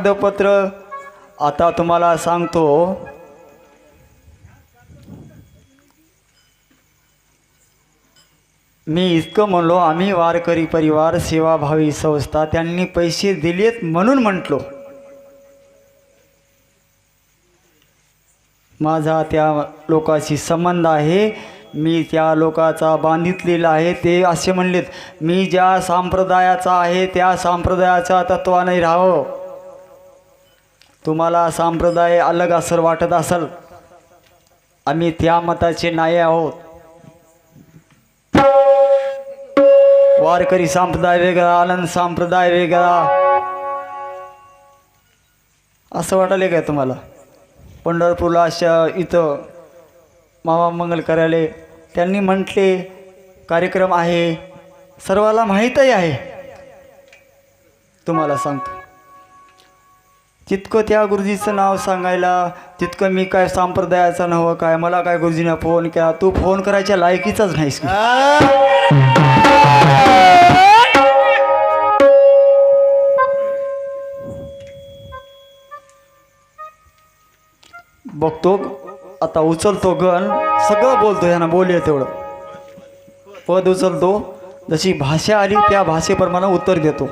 कागदपत्र आता तुम्हाला सांगतो. मी इतकं म्हणलो आम्ही वारकरी परिवार सेवाभावी संस्था त्यांनी पैसे दिलेत म्हणून म्हटलो. माझा त्या लोकाशी संबंध आहे. मी त्या लोकाचा बांधितलेला आहे ते असे म्हणलेत मी ज्या संप्रदायाचा आहे त्या संप्रदायाच्या तत्वाने राहावं. तुम्हाला संप्रदाय अलग असं वाटत असेल आम्ही त्या मताचे नाही आहोत. वारकरी संप्रदाय वेगळा आनंद संप्रदाय वेगळा. असं वाटले काय तुम्हाला? पंढरपूरला अशा इथं मामा मंगल कार्यालय त्यांनी म्हटले कार्यक्रम आहे सर्वाला माहीतही आहे. तुम्हाला सांगतो. तितकं त्या गुरुजीचं नाव सांगायला तितकं मी काय संप्रदायाचा नव्हं काय मला काय गुरुजीनं फोन केला. तू फोन करायच्या लायकीचाच नाहीस बघतो आता उचलतो गण सगळं बोलतो ह्यानं बोलले तेवढं. पद उचलतो जशी भाषा आली त्या भाषेप्रमाणे उत्तर देतो.